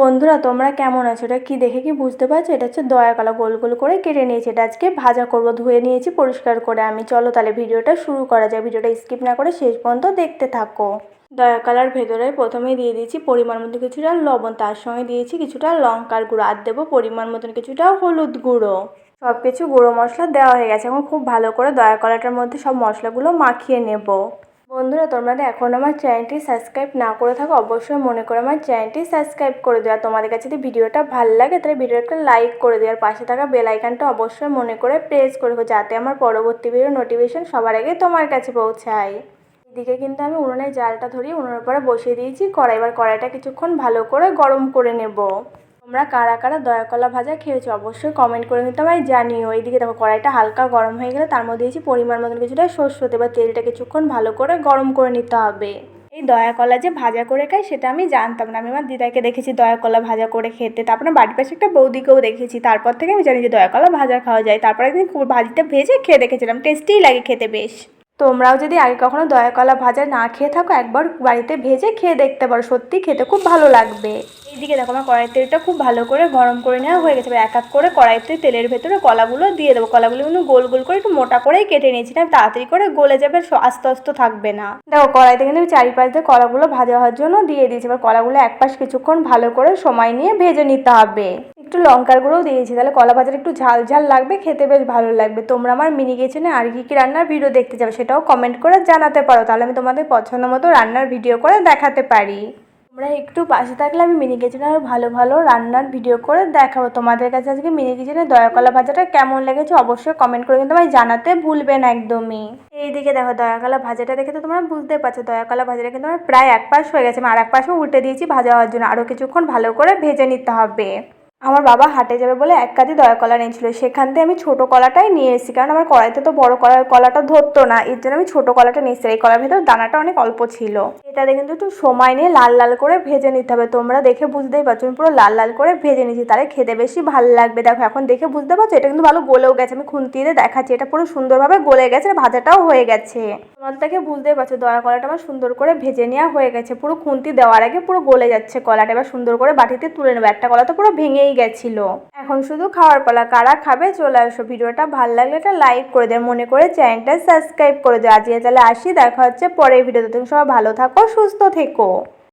বন্ধুরা, তোমরা কেমন আছো? এটা কি দেখে কি বুঝতে পারছ? এটা হচ্ছে দয়া কলা গোল গোল করে কেটে নিয়েছি। এটা আজকে ভাজা করব, ধুয়ে নিয়েছি পরিষ্কার করে। আমি, চলো তাহলে ভিডিওটা শুরু করা যায় ভিডিওটা স্কিপ না করে শেষ পর্যন্ত দেখতে থাকো। দয়া কলার ভেতরে প্রথমেই দিয়ে দিয়েছি পরিমাণ মতো কিছুটা লবণ। তার সঙ্গে দিয়েছি কিছুটা লঙ্কার গুঁড়ো। আর দেবো পরিমাণ মতন কিছুটা হলুদ গুঁড়ো। সব কিছু গুঁড়ো মশলা দেওয়া হয়ে গেছে। এখন খুব ভালো করে দয়া কলাটার মধ্যে সব মশলাগুলো মাখিয়ে নেব। বন্ধুরা, তোমরা এখন আমার চ্যানেলটি সাবস্ক্রাইব না করে থাকো, অবশ্যই মনে করে আমার চ্যানেলটি সাবস্ক্রাইব করে দেওয়া তোমাদের কাছে যদি ভিডিওটা ভালো লাগে, তাহলে ভিডিওটা লাইক করে দেওয়ার পাশে থাকা বেল আইকনটা অবশ্যই মনে করে প্রেস করে যাতে আমার পরবর্তী ভিডিও নোটিফিকেশন সবার আগে তোমার কাছে পৌঁছায়। এদিকে কিন্তু আমি উনুনের জালটা ধরিয়ে, উনুনের পরে বসিয়ে দিয়েছি। কড়াই এবার কড়াইটা কিছুক্ষণ ভালো করে গরম করে নেব। তোমরা কারা কারা দয়াকলা ভাজা খেয়েছো অবশ্যই কমেন্ট করে কিন্তু আমায় জানিও, এইদিকে দেখো কড়াইটা হালকা গরম হয়ে গেলে তার মধ্যে দিয়েছি পরিমাণ মতন কিছুটা সর্ষে তেল বা তেলটা কিছুক্ষণ ভালো করে গরম করে নিতে হবে। এই দয়াকলা যে ভাজা করে খাই সেটা আমি জানতাম না। আমি আমার দিদাকে দেখেছি দয়াকলা ভাজা করে খেতে। তারপরে বাড়ির পাশে একটা বৌদিকেও দেখেছি। তারপর থেকে আমি জানি যে দয়াকলা ভাজা খাওয়া যায়। তারপর একদিন ভাজিটা ভেজে খেয়ে দেখেছিলাম। টেস্টিই লাগে খেতে বেশ। তোমরাও যদি আগে কখনো দয়াকলা ভাজা না খেয়ে থাকো, একবার বাড়িতে ভেজে খেয়ে দেখতে পারো। সত্যি খেতে খুব ভালো লাগবে। এইদিকে দেখো, আমার কড়াই তেলটা খুব ভালো করে গরম করে নেওয়া হয়ে গেছে। এক এক করে কড়াইতে তেলের ভেতরে কলাগুলো দিয়ে দেবো। কলাগুলো কিন্তু গোল গোল করে একটু মোটা করেই কেটে নিয়েছি না, তাড়াতাড়ি করে গলে যাবে আস্তে আস্তে থাকবে না। দেখো, কড়াইতে কিন্তু চারিপাশ দিয়ে কলাগুলো ভাজা হওয়ার জন্য দিয়ে দিয়েছি। এবার কলাগুলো এক পাশ কিছুক্ষণ ভালো করে সময় নিয়ে ভেজে নিতে হবে। একটু লঙ্কার গুঁড়োও দিয়েছি, তাহলে কলা ভাজার একটু ঝাল ঝাল লাগবে, খেতে বেশ ভালো লাগবে। তোমরা আমার মিনি কিচেনে আর কি কি রান্নার ভিডিও দেখতে যাবে, সেটাও কমেন্ট করে জানাতে পারো, তাহলে আমি তোমাদের পছন্দ মতো রান্নার ভিডিও করে দেখাতে পারি। তোমরা একটু পাশে থাকলে আমি মিনি কিচেনে আরও ভালো ভালো রান্নার ভিডিও করে দেখাবো। তোমাদের কাছে আজকে মিনি কিচেনে দয়াকলা ভাজাটা কেমন লেগেছে অবশ্যই কমেন্ট করে কিন্তু আমায় জানাতে ভুলবেন একদমই। এইদিকে দেখো দয়াকলা ভাজাটা দেখে তো তোমরা বুঝতে পারছ দয়াকলা ভাজাটা কিন্তু আমার প্রায় এক পাশ হয়ে গেছে, আমি আর এক পাশও উল্টে দিয়েছি ভাজা হওয়ার জন্য। আরও কিছুক্ষণ ভালো করে ভেজে নিতে হবে। আমার বাবা হাটে যাবে বলে এক কাঁদি দয়া কলা নিয়েছিল সেখান থেকে আমি ছোটো কলাটাই নিয়ে এসেছি। কারণ আমার কড়াইতে তো বড় কলা কলাটা ধরতো না। এর জন্য আমি ছোটো কলাটা নিয়ে এসেছি। এই কলার ভেতর দানাটা অনেক অল্প ছিল। এটাতে কিন্তু একটু সময় নিয়ে লাল লাল করে ভেজে নিতে হবে। তোমরা দেখে বুঝতেই পারছ। আমি পুরো লাল লাল করে ভেজে নিয়েছি। তাহলে খেতে বেশি ভালো লাগবে। দেখো, এখন দেখে বুঝতে পারছ? এটা কিন্তু ভালো গলেও গেছে। আমি খুন্তি দিয়ে দেখাচ্ছি। এটা পুরো সুন্দরভাবে গলে গেছে, ভাজাটাও হয়ে গেছে। তোমার দেখে বুঝতেই পারছ, দয়া কলাটা আমার সুন্দর করে ভেজে নেওয়া হয়ে গেছে। পুরো খুন্তি দেওয়ার আগে পুরো গলে যাচ্ছে কলাটা। এবার সুন্দর করে বাটিতে তুলে নেব। একটা কলা তো পুরো ভেঙেই গেছিল। এখন শুধু খাওয়ার পালা, কারা খাবে চলে আসো। ভিডিওটা ভালো লাগলে একটা লাইক করে দেয় মনে করে চ্যানেলটা সাবস্ক্রাইব করে দেয় আজকে তাহলে আসি, দেখা হচ্ছে পরের ভিডিওতে তুমি সবাই ভালো থাকো, সুস্থ থেকো।